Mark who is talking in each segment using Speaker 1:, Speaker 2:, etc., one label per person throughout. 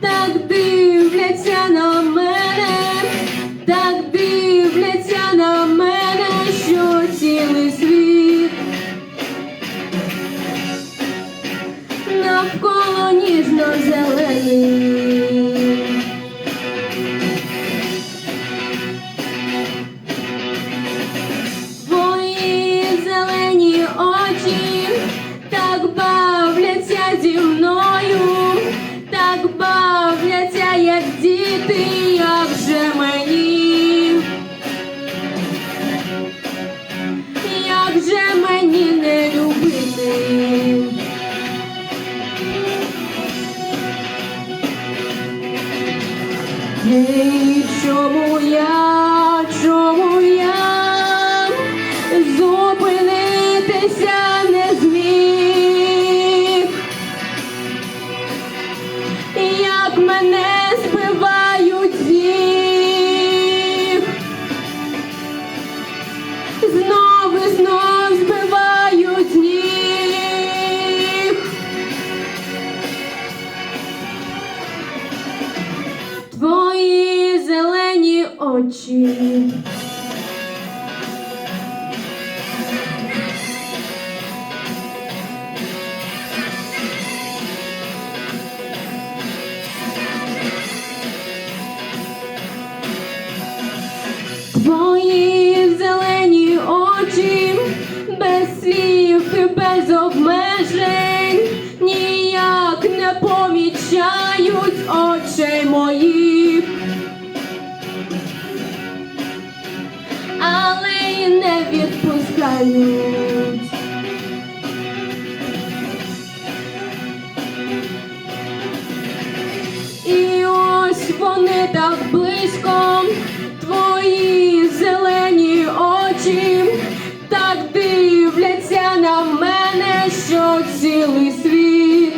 Speaker 1: так дивляться на мене, так дивляться на мене, що цілий світ навколо ніжно-зелений. Твої зелені очі так бавляться зі мною, діти, як же мені, як же мені не любити. Гей, чому я, чому очі. Твої зелені очі без слів і без обмежень ніяк не помічають очей моїх, відпускають. І ось вони так близько, твої зелені очі, так дивляться на мене, що цілий світ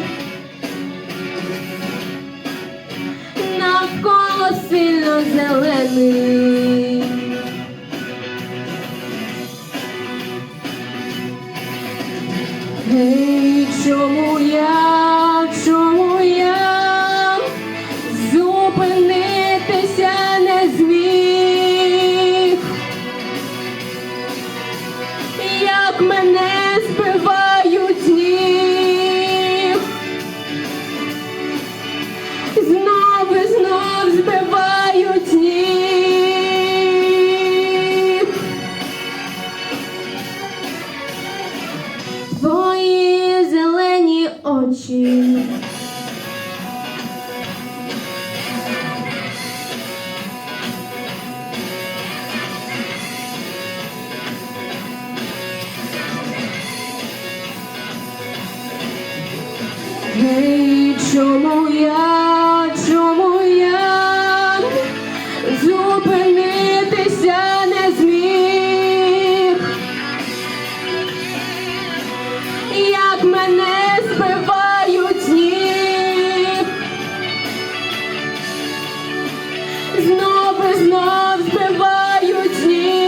Speaker 1: навколо сильно зелений. Чому я, чому я зупинитися не зміг? Як мене збивають з ніг? Знов і знов збивають очі. Гей, чому я, чому я зупинитися не зміг? Як мене Знов і знов збивають з ніг.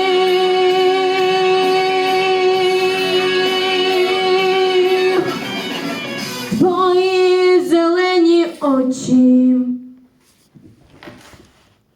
Speaker 1: Твої зелені очі.